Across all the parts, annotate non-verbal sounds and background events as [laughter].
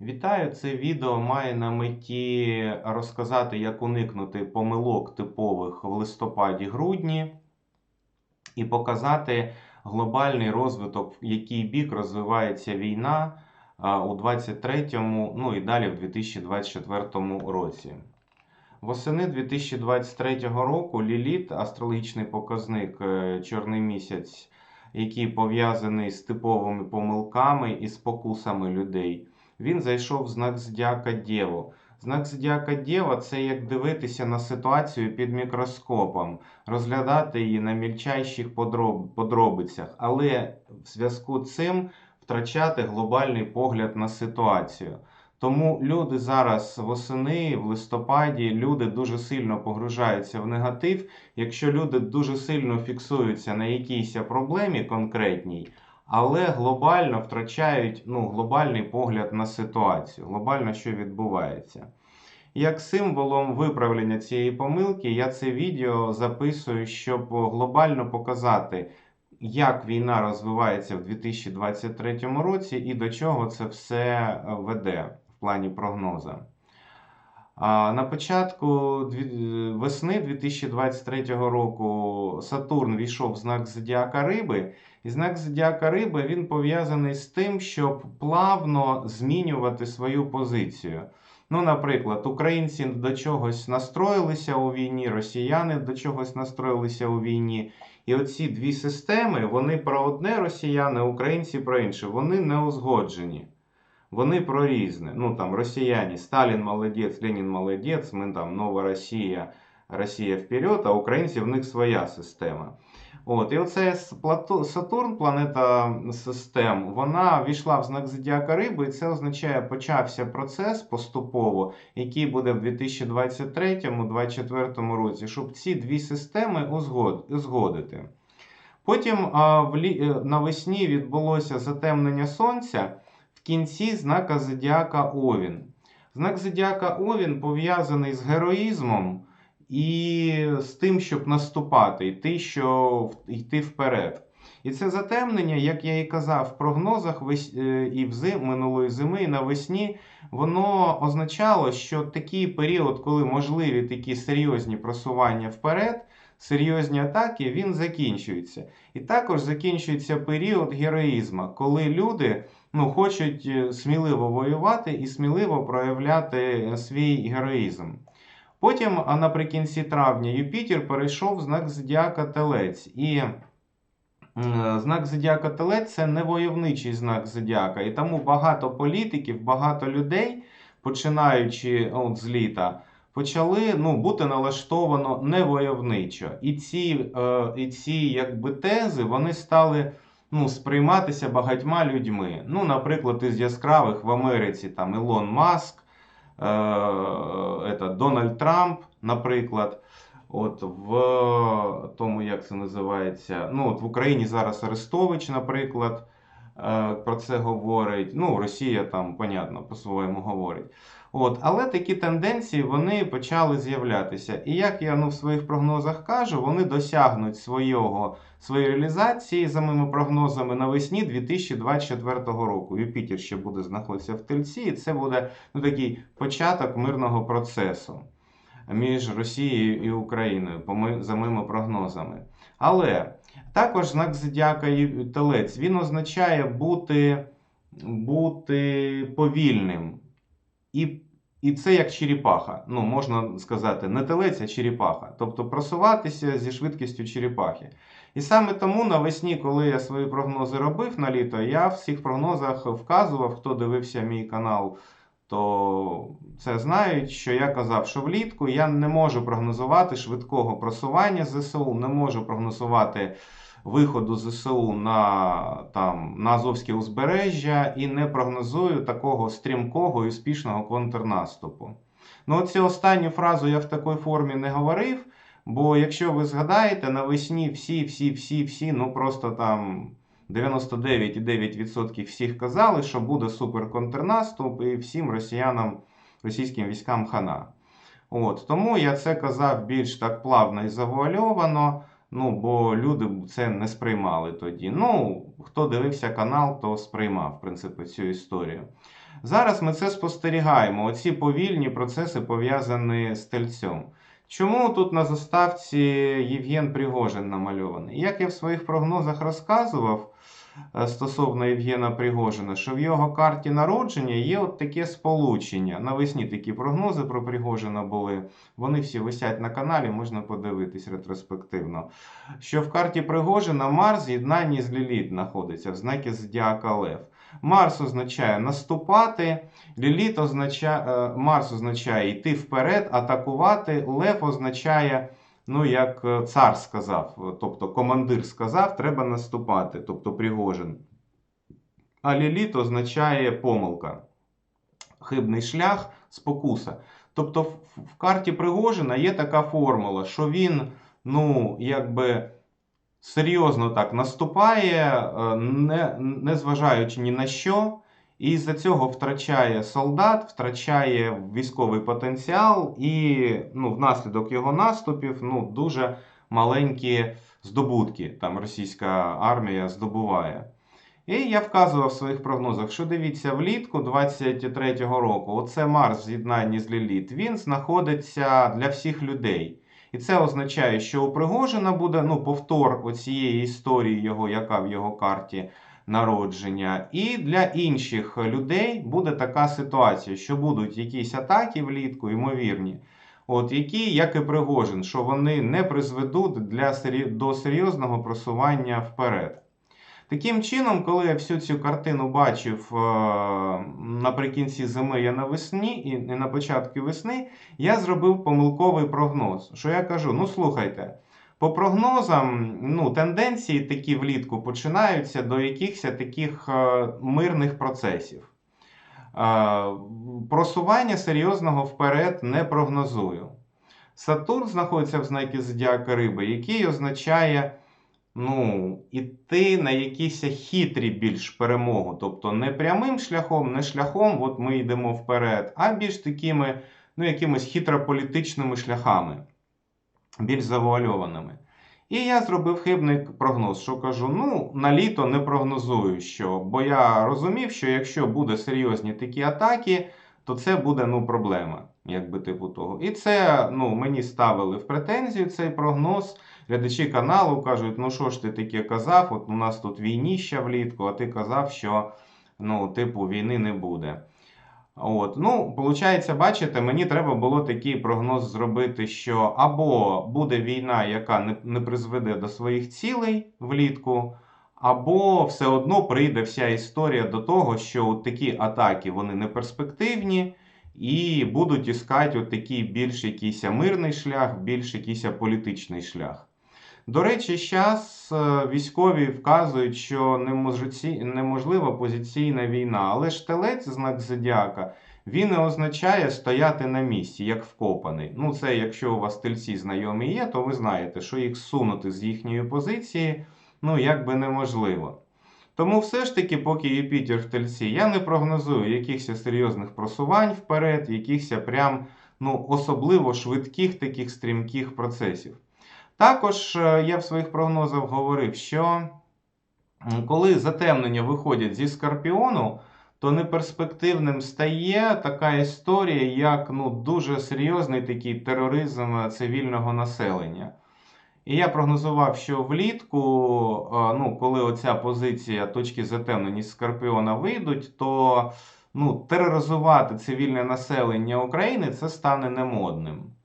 Вітаю! Це відео має на меті розказати, як уникнути помилок типових в листопаді-грудні і показати глобальний розвиток, в який бік розвивається війна у 2023, ну і далі в 2024 році. Восени 2023 року Ліліт, астрологічний показник е, Чорний місяць, який пов'язаний з типовими помилками і спокусами людей, він зайшов в знак Зодіака Дєву. Знак Зодіака Дєва це як дивитися на ситуацію під мікроскопом, розглядати її на мільчайших подроб- подробицях, але в зв'язку з цим втрачати глобальний погляд на ситуацію. Тому люди зараз восени, в листопаді, люди дуже сильно погружаються в негатив. Якщо люди дуже сильно фіксуються на якійсь проблемі конкретній, але глобально втрачають ну, глобальний погляд на ситуацію, глобально що відбувається. Як символом виправлення цієї помилки, я це відео записую, щоб глобально показати, як війна розвивається в 2023 році і до чого це все веде в плані прогнозу. На початку весни 2023 року Сатурн війшов в знак Зодіака Риби, і знак Зодіака Риби він пов'язаний з тим, щоб плавно змінювати свою позицію. Ну, наприклад, українці до чогось настроїлися у війні, росіяни до чогось настроїлися у війні. І оці дві системи, вони про одне росіяни, українці про інше, вони не узгоджені. Вони про різне. Ну там росіяни, Сталін молодець, Ленін молодець, ми там нова Росія, Росія вперед, а українці в них своя система. От, і оце Сатурн, планета систем, вона війшла в знак Зодіака Риби, і це означає, почався процес поступово, який буде в 2023-2024 році, щоб ці дві системи узгод- узгодити. Потім е, навесні відбулося затемнення сонця кінці знака Зодіака Овін. Знак Зодіака Овін пов'язаний з героїзмом і з тим, щоб наступати, йти, що, йти вперед. І це затемнення, як я і казав, в прогнозах е, і взим, минулої зими, і навесні, воно означало, що такий період, коли можливі такі серйозні просування вперед, серйозні атаки, він закінчується. І також закінчується період героїзму, коли люди ну, хочуть е, сміливо воювати і сміливо проявляти е, свій героїзм. Потім, наприкінці травня, Юпітер перейшов в знак Зодіака Телець. І е, знак Зодіака Телець це не войовничий знак Зодіака. І тому багато політиків, багато людей, починаючи от, з літа, почали ну, бути налаштовано невойовничо. І ці, е, і ці якби, тези вони стали ну, сприйматися багатьма людьми. Ну, наприклад, із яскравих в Америці там Ілон Маск, е, это, Дональд Трамп, наприклад. От в тому, як це називається, ну от в Україні зараз Арестович, наприклад, е, про це говорить. Ну, Росія там, понятно, по-своєму говорить. От, але такі тенденції вони почали з'являтися. І як я ну, в своїх прогнозах кажу, вони досягнуть свого, своєї реалізації за моїми прогнозами навесні 2024 року. Юпітер ще буде знаходитися в тельці, і це буде ну, такий початок мирного процесу між Росією і Україною, по ми- за моїми прогнозами. Але також знак Зодіака Телець він означає бути, бути повільним. І, і це як черепаха. Ну, можна сказати, не телець, а черепаха. Тобто просуватися зі швидкістю черепахи. І саме тому навесні, коли я свої прогнози робив на літо, я в всіх прогнозах вказував, хто дивився мій канал, то це знають, що я казав, що влітку я не можу прогнозувати швидкого просування ЗСУ, не можу прогнозувати виходу ЗСУ на, там, на Азовське узбережжя і не прогнозую такого стрімкого і успішного контрнаступу. Ну, оцю останню фразу я в такій формі не говорив, бо якщо ви згадаєте, навесні всі, всі, всі, всі, ну просто там 99,9% всіх казали, що буде суперконтрнаступ і всім росіянам, російським військам хана. От, тому я це казав більш так плавно і завуальовано. Ну, бо люди це не сприймали тоді. Ну, хто дивився канал, то сприймав, в принципі, цю історію. Зараз ми це спостерігаємо. Оці повільні процеси пов'язані з тельцем. Чому тут на заставці Євген Пригожин намальований? Як я в своїх прогнозах розказував стосовно Євгена Пригожина, що в його карті народження є от таке сполучення. Навесні такі прогнози про Пригожина були. Вони всі висять на каналі, можна подивитись ретроспективно. Що в карті Пригожина Марс в з'єднанні з Ліліт знаходиться в знакі Зодіака Лев. Марс означає наступати, Ліліт означає, е, Марс означає йти вперед, атакувати. Лев означає, ну як е, цар сказав, тобто командир сказав, треба наступати, тобто Пригожин. А Ліліт означає помилка, хибний шлях, спокуса. Тобто в, в карті Пригожина є така формула, що він, ну, якби серйозно так наступає, е, не, не зважаючи ні на що. І з-за цього втрачає солдат, втрачає військовий потенціал, і ну, внаслідок його наступів ну, дуже маленькі здобутки там російська армія здобуває. І я вказував в своїх прогнозах, що дивіться, влітку 23-го року, оце Марс в з'єднанні з Ліліт, він знаходиться для всіх людей. І це означає, що у Пригожина буде ну, повтор оцієї історії, його, яка в його карті народження. І для інших людей буде така ситуація, що будуть якісь атаки влітку, ймовірні, от, які, як і Пригожин, що вони не призведуть для, до серйозного просування вперед. Таким чином, коли я всю цю картину бачив е, наприкінці зими і навесні, і на початку весни, я зробив помилковий прогноз. Що я кажу: ну слухайте, по прогнозам, ну, тенденції такі влітку починаються до якихось таких е, мирних процесів. Е, просування серйозного вперед не прогнозую. Сатурн знаходиться в знакі Зодіака Риби, який означає ну, іти на якісь хитрі більш перемогу. Тобто не прямим шляхом, не шляхом, от ми йдемо вперед, а більш такими ну, якимись хитрополітичними шляхами, більш завуальованими. І я зробив хибний прогноз, що кажу: ну, на літо не прогнозую, що, бо я розумів, що якщо буде серйозні такі атаки, то це буде ну, проблема, якби типу того. І це ну, мені ставили в претензію цей прогноз. Глядачі каналу кажуть, ну що ж ти таке казав? От у нас тут війніща влітку, а ти казав, що ну, типу війни не буде. От, ну, Получається, бачите, мені треба було такий прогноз зробити, що або буде війна, яка не, не призведе до своїх цілей влітку, або все одно прийде вся історія до того, що от такі атаки вони не перспективні, і будуть іскати от такий більш якийсь мирний шлях, більш якийсь політичний шлях. До речі, зараз е, військові вказують, що неможлива позиційна війна, але ж телець, знак зодіака, він не означає стояти на місці, як вкопаний. Ну, це якщо у вас тельці знайомі є, то ви знаєте, що їх сунути з їхньої позиції ну, якби неможливо. Тому все ж таки, поки Юпітер в тельці, я не прогнозую якихось серйозних просувань вперед, якихось прям ну, особливо швидких таких стрімких процесів. Також е, я в своїх прогнозах говорив, що коли затемнення виходять зі Скорпіону, то неперспективним стає така історія, як ну, дуже серйозний такий тероризм цивільного населення. І я прогнозував, що влітку, е, ну, коли оця позиція точки затемнення з Скорпіона вийдуть, то ну, тероризувати цивільне населення України це стане немодним.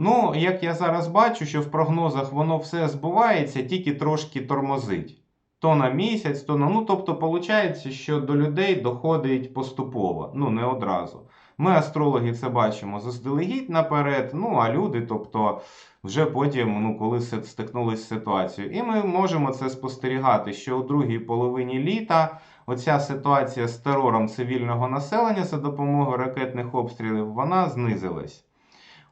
Ну, як я зараз бачу, що в прогнозах воно все збувається, тільки трошки тормозить. То на місяць, то на. Ну, тобто, виходить, що до людей доходить поступово, ну не одразу. Ми, астрологи, це бачимо заздалегідь наперед, ну а люди, тобто, вже потім, ну, коли стикнулися з ситуацією. І ми можемо це спостерігати, що у другій половині літа оця ситуація з терором цивільного населення за допомогою ракетних обстрілів вона знизилась.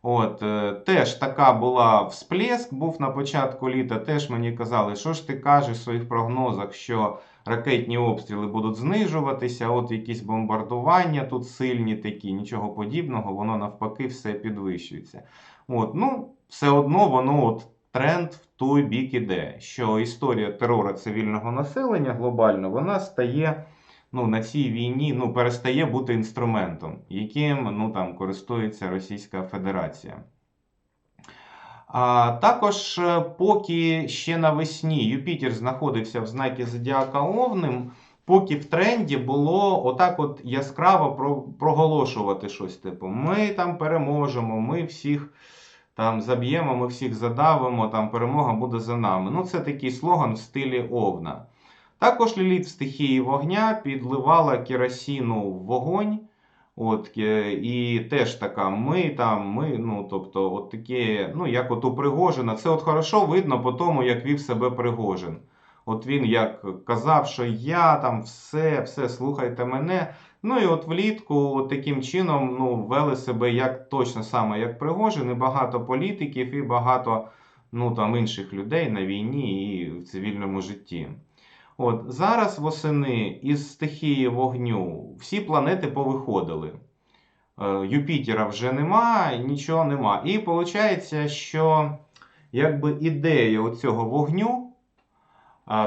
От, е, Теж така була всплеск, був на початку літа. Теж мені казали, що ж ти кажеш в своїх прогнозах, що ракетні обстріли будуть знижуватися, от якісь бомбардування тут сильні такі, нічого подібного, воно навпаки все підвищується. От, ну, Все одно воно от тренд в той бік іде, що історія терору цивільного населення глобально вона стає ну, на цій війні ну, перестає бути інструментом, яким ну, там, користується Російська Федерація. А також, е, поки ще навесні Юпітер знаходився в знакі Зодіака Овним, поки в тренді було отак от яскраво проголошувати щось. Типу, ми там переможемо, ми всіх там заб'ємо, ми всіх задавимо, там перемога буде за нами. Ну, це такий слоган в стилі Овна. Також Ліліт в стихії вогня підливала керосіну в вогонь. От, е, І теж така, ми там, ми, ну, тобто, от таке, ну, як от у Пригожина. Це от хорошо видно по тому, як вів себе Пригожин. От він як казав, що я там все, все, слухайте мене. Ну і от влітку от таким чином ну, вели себе як точно саме як Пригожин, і багато політиків, і багато ну, там, інших людей на війні і в цивільному житті. От Зараз восени із стихії вогню всі планети повиходили. Е, Юпітера вже нема, нічого нема. І виходить, що якби ідея цього вогню,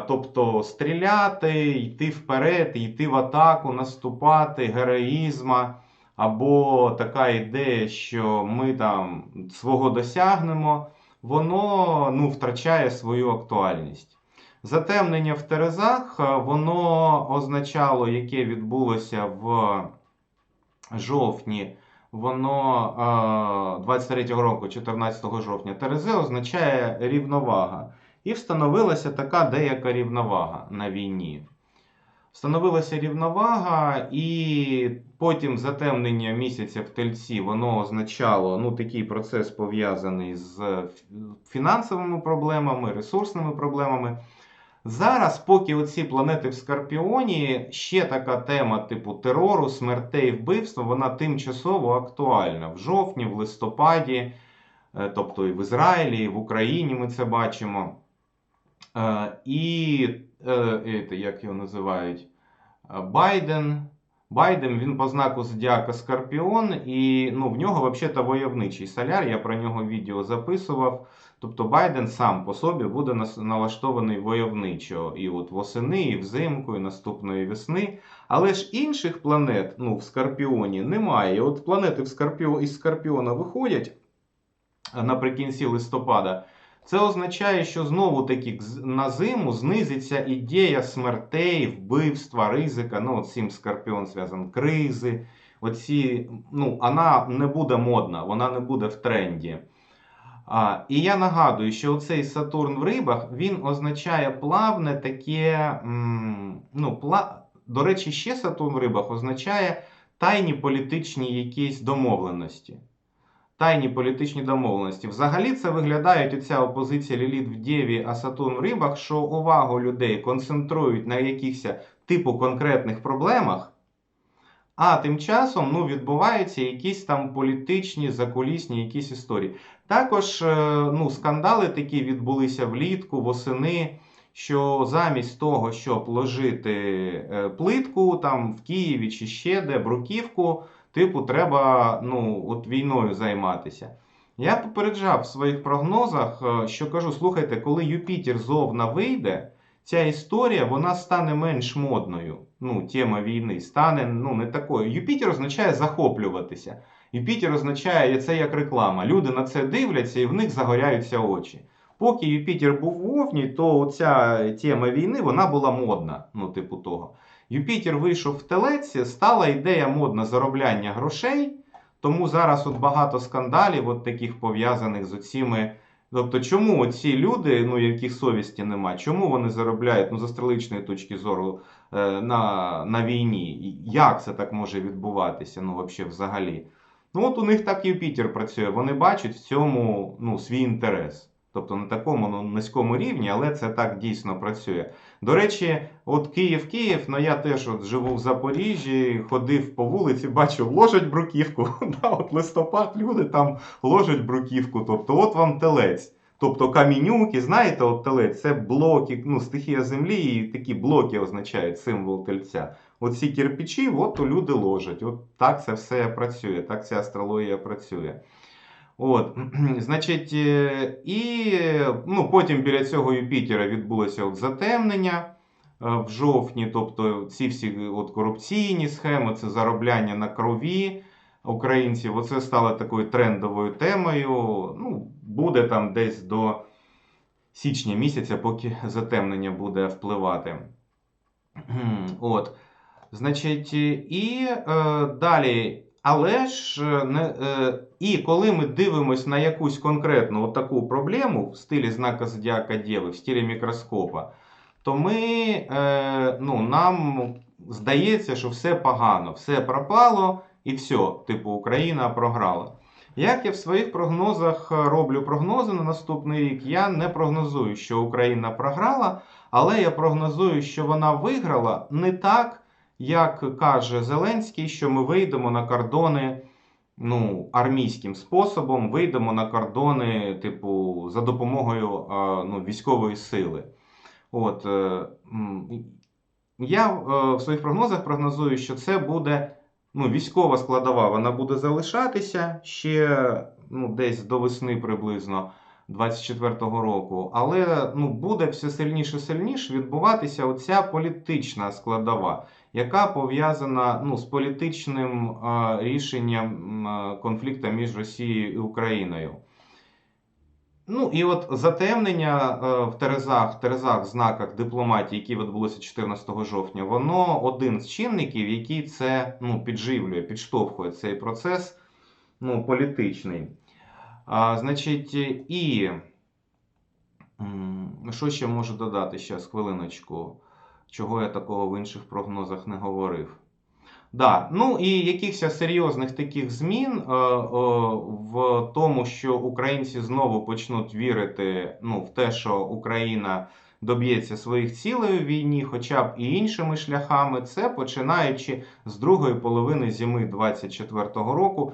тобто стріляти, йти вперед, йти в атаку, наступати, героїзма, або така ідея, що ми там свого досягнемо, воно ну, втрачає свою актуальність. Затемнення в Терезах, е, воно означало, яке відбулося в жовтні. Воно 23-го е, року, 14 жовтня, Терези означає рівновага. І встановилася така деяка рівновага на війні. Встановилася рівновага, і потім затемнення місяця в тельці воно означало ну, такий процес пов'язаний з фінансовими проблемами, ресурсними проблемами. Зараз, поки оці планети в Скорпіоні, ще така тема типу терору, смертей, вбивства, вона тимчасово актуальна. В жовтні, в листопаді, е, тобто і в Ізраїлі, і в Україні ми це бачимо. Е, і, е, як його називають, Байден. Байден він по знаку Зодіака Скорпіон, і ну, в нього взагалі войовничий соляр. Я про нього відео записував. Тобто Байден сам по собі буде налаштований войовничо і от восени, і взимку, і наступної весни. Але ж інших планет ну, в Скорпіоні немає. От планети в Скорпіо... із Скорпіона виходять наприкінці листопада. Це означає, що знову таки на зиму знизиться ідея смертей, вбивства, ризика. Ну, от цим Скорпіон зв'язан кризи. Оці, ну, Вона не буде модна, вона не буде в тренді. А, І я нагадую, що цей Сатурн в рибах він означає плавне таке. ну, пла... До речі, ще Сатурн в рибах означає тайні політичні якісь домовленості. Тайні політичні домовленості. Взагалі це виглядає оця опозиція Ліліт в Дєві, а Сатурн в рибах, що увагу людей концентрують на якихось типу конкретних проблемах. А тим часом ну, відбуваються якісь там політичні, закулісні якісь історії. Також е, ну, скандали такі відбулися влітку, восени, що замість того, щоб ложити е, плитку там в Києві чи ще де бруківку, типу, треба ну, от війною займатися. Я попереджав в своїх прогнозах, е, що кажу: слухайте, коли Юпітер зовна вийде ця історія вона стане менш модною. Ну, Тема війни стане ну, не такою. Юпітер означає захоплюватися. Юпітер означає це як реклама. Люди на це дивляться і в них загоряються очі. Поки Юпітер був в Овні, то ця тема війни вона була модна. ну, типу того. Юпітер вийшов в телеці, стала ідея модна заробляння грошей. Тому зараз от багато скандалів, от таких пов'язаних з оціми Тобто, чому ці люди, ну яких совісті немає, чому вони заробляють ну, з астрологічної точки зору е, на на війні? Як це так може відбуватися? Ну, взагалі? Ну, от у них так Юпітер працює. Вони бачать в цьому ну, свій інтерес. Тобто на такому ну, низькому рівні, але це так дійсно працює. До речі, от Київ-Київ, ну я теж от живу в Запоріжжі, ходив по вулиці, бачив, ложать бруківку. [laughs] от Листопад, люди там ложать бруківку. Тобто, от вам телець. Тобто камінюки, знаєте, от телець це блоки, ну, стихія землі, і такі блоки означають символ тельця. Оці кирпичі, от люди ложать. От так це все працює, так ця астрологія працює. От, [clears throat] значить, е, І ну, потім біля цього Юпітера відбулося от затемнення. в жовтні, тобто ці всі от корупційні схеми, це заробляння на крові українців. Оце стало такою трендовою темою. Ну, буде там десь до січня місяця, поки затемнення буде впливати. [clears throat] От. Значить, і е, далі. Але ж е, не, е, і коли ми дивимося на якусь конкретну таку проблему в стилі знака Зодіака Дєви, в стилі мікроскопа, то ми, е, ну, нам здається, що все погано, все пропало і все, типу, Україна програла. Як я в своїх прогнозах роблю прогнози на наступний рік, я не прогнозую, що Україна програла, але я прогнозую, що вона виграла не так, як каже Зеленський, що ми вийдемо на кордони ну, армійським способом, вийдемо на кордони, типу, за допомогою ну, військової сили. От, е, я е, в своїх прогнозах прогнозую, що це буде ну, військова складова, вона буде залишатися ще ну, десь до весни приблизно 24-го року. Але ну, буде все сильніше сильніше відбуватися оця політична складова, яка пов'язана ну, з політичним е, рішенням е, конфлікту між Росією і Україною. Ну і от затемнення е, в Терезах, Терезах, знаках дипломатії, які відбулося 14 жовтня, воно один з чинників, який це ну, підживлює, підштовхує цей процес ну, політичний. А, Значить, і що ще можу додати зараз, хвилиночку, чого я такого в інших прогнозах не говорив. Да. Ну і якихось серйозних таких змін е, е, в тому, що українці знову почнуть вірити ну, в те, що Україна доб'ється своїх цілей у війні, хоча б і іншими шляхами, це починаючи з другої половини зими 24-го року.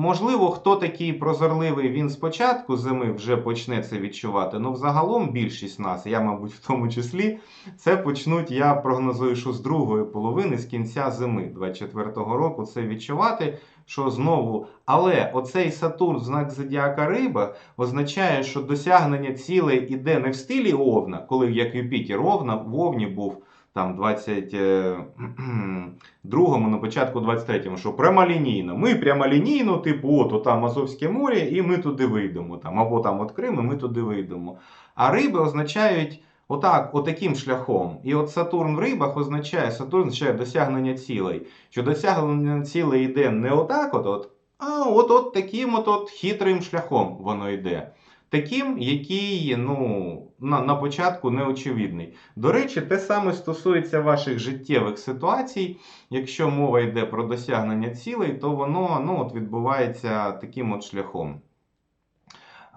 Можливо, хто такий прозорливий, він спочатку зими вже почне це відчувати. Ну, взагалом більшість нас, я, мабуть, в тому числі, це почнуть, я прогнозую, що з другої половини, з кінця зими 24-го року, це відчувати, що знову. Але оцей Сатурн, знак Зодіака Риба, означає, що досягнення цілей іде не в стилі Овна, коли як Юпітер Овна в Овні був там 22-му, на початку 23-му, що прямолінійно. Ми прямолінійно, типу, от там Азовське море, і ми туди вийдемо. Там, Або там от Крим, і ми туди вийдемо. А риби означають отак, отаким шляхом. І от Сатурн в рибах означає, Сатурн означає досягнення цілей. Що досягнення цілей йде не отак, от, от а от, от таким от, от хитрим шляхом воно йде таким, який ну, на, на початку неочевидний. До речі, те саме стосується ваших життєвих ситуацій. Якщо мова йде про досягнення цілей, то воно ну, от відбувається таким от шляхом.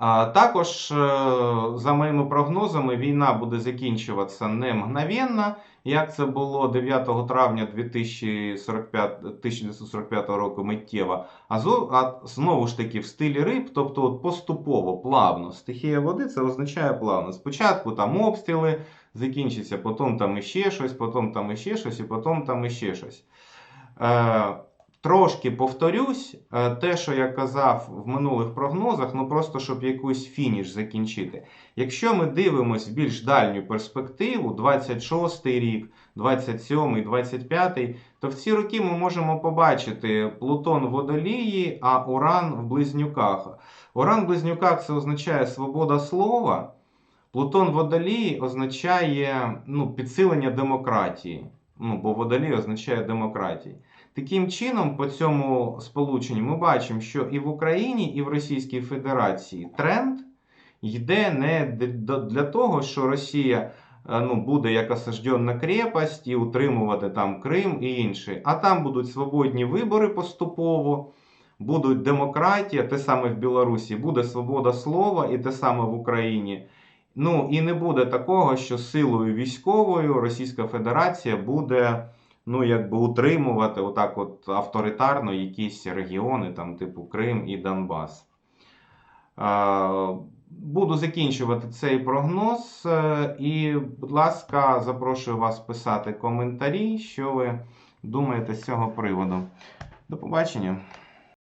А також, е, за моїми прогнозами, війна буде закінчуватися не мгновенно, як це було 9 травня 2045, 1945 року миттєво, а знову ж таки в стилі риб, тобто от поступово, плавно. Стихія води це означає плавно. Спочатку там обстріли закінчиться, потім там іще щось, потім там іще щось, і потім там іще щось. Е, Трошки повторюсь, е, те, що я казав в минулих прогнозах, ну просто щоб якийсь фініш закінчити. Якщо ми дивимося в більш дальню перспективу, 26 й рік, 27, й 25, й то в ці роки ми можемо побачити Плутон в водолії, а Уран в близнюках. Уран в близнюках це означає свобода слова. Плутон в водолії означає ну, підсилення демократії. Ну, Бо водолій означає демократії. Таким чином, по цьому сполученню ми бачимо, що і в Україні, і в Російській Федерації тренд йде не для того, що Росія е, ну, буде як осажденна крепость і утримувати там Крим і інше. А там будуть свободні вибори поступово, будуть демократія, те саме в Білорусі, буде свобода слова і те саме в Україні. Ну і не буде такого, що силою військовою Російська Федерація буде ну, якби утримувати отак от авторитарно якісь регіони, там, типу Крим і Донбас. Буду закінчувати цей прогноз. Е, і, будь ласка, запрошую вас писати коментарі, що ви думаєте з цього приводу. До побачення.